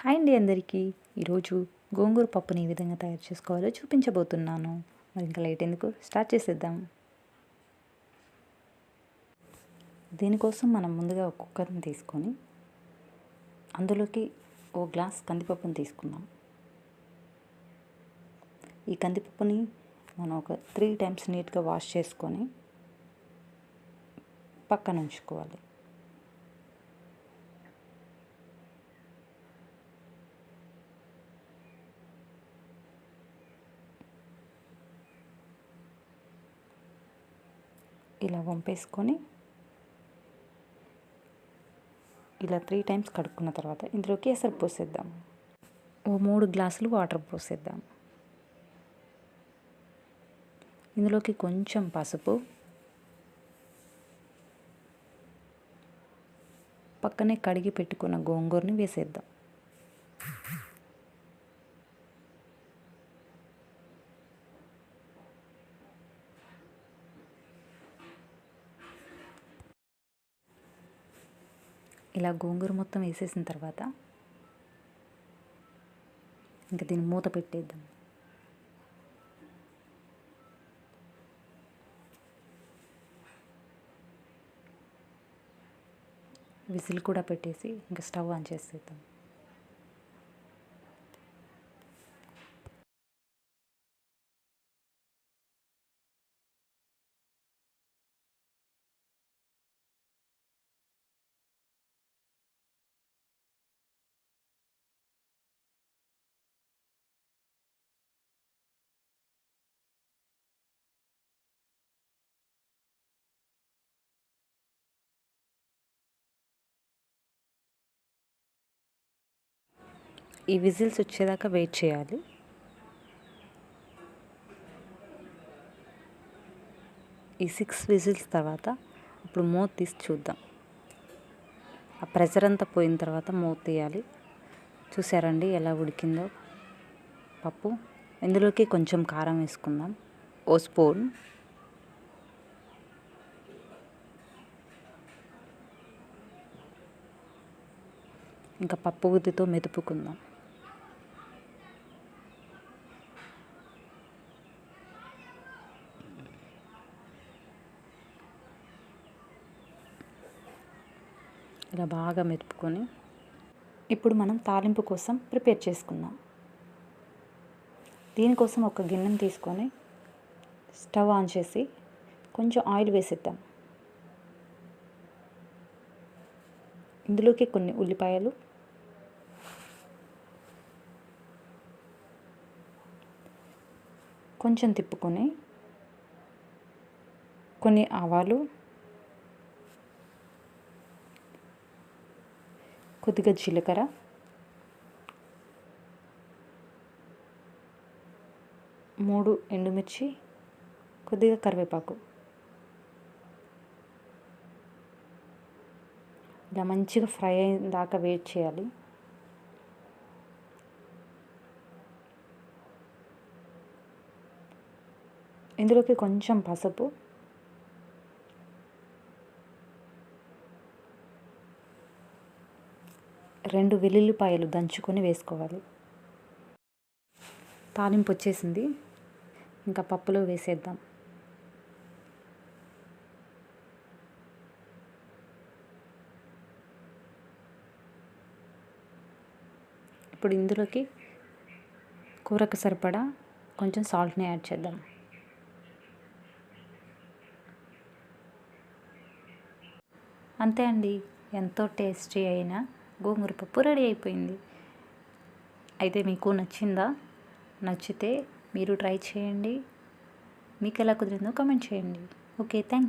Hi అండి అందరికీ. ఈరోజు గోంగూర పప్పుని ఏ విధంగా తయారు చేసుకోవాలో చూపించబోతున్నాను. మరి ఇంకా లేట్ ఎందుకు? స్టార్ట్ చేసేద్దాం. దీనికోసం మనం ముందుగా ఒక కుక్కర్ని తీసుకొని అందులోకి ఓ గ్లాస్ కందిపప్పుని తీసుకుందాం. ఈ కందిపప్పుని మనం ఒక త్రీ టైమ్స్ నీట్గా వాష్ చేసుకొని పక్కన ఉంచుకోవాలి. ఇలా వంపేసుకొని ఇలా త్రీ టైమ్స్ కడుక్కున్న తర్వాత ఇందులోకి ఎసరు పోసేద్దాం. ఓ మూడు గ్లాసులు వాటర్ పోసేద్దాం. ఇందులోకి కొంచెం పసుపు పక్కనే కడిగి పెట్టుకున్న గోంగూరని వేసేద్దాం. ఇలా గోంగూర మొత్తం వేసేసిన తర్వాత ఇంకా దీన్ని మూత పెట్టేద్దాం. విజిల్ కూడా పెట్టేసి ఇంకా స్టవ్ ఆన్ చేసేద్దాం. ఈ విజిల్స్ వచ్చేదాకా వెయిట్ చేయాలి. ఈ సిక్స్ విజిల్స్ తర్వాత ఇప్పుడు మూత తీసి చూద్దాం. ఆ ప్రెషర్ అంతా పోయిన తర్వాత మూత తీయాలి. చూసారండి ఎలా ఉడికిందో పప్పు. ఇందులోకి కొంచెం కారం వేసుకుందాం. ఓ స్పూన్. ఇంకా పప్పు గుత్తితో మెదుపుకుందాం ఇలా బాగా మెతుపుకొని ఇప్పుడు మనం తాలింపు కోసం ప్రిపేర్ చేసుకుందాం. దీనికోసం ఒక గిన్నెను తీసుకొని స్టవ్ ఆన్ చేసి కొంచెం ఆయిల్ వేసేద్దాం. ఇందులోకి కొన్ని ఉల్లిపాయలు కొంచెం తిప్పుకొని కొన్ని ఆవాలు కొద్దిగా జీలకర్ర. మూడు ఎండుమిర్చి కొద్దిగా కరివేపాకు. ఇలా మంచిగా ఫ్రై అయిన దాకా వెయిట్ చేయాలి. ఇందులోకి కొంచెం పసుపు రెండు వెల్లుల్లిపాయలు దంచుకొని వేసుకోవాలి. తాలింపు వచ్చేసింది. ఇంకా పప్పులో వేసేద్దాం. ఇప్పుడు ఇందులోకి కూరకు సరిపడా కొంచెం సాల్ట్ని యాడ్ చేద్దాం. అంతే అండి. ఎంతో టేస్టీ అయినా గోంగూర పప్పు రెడీ అయిపోయింది. అయితే మీకు నచ్చిందా? నచ్చితే మీరు ట్రై చేయండి. మీకు ఎలా కుదిరిందో కామెంట్ చేయండి. Okay thank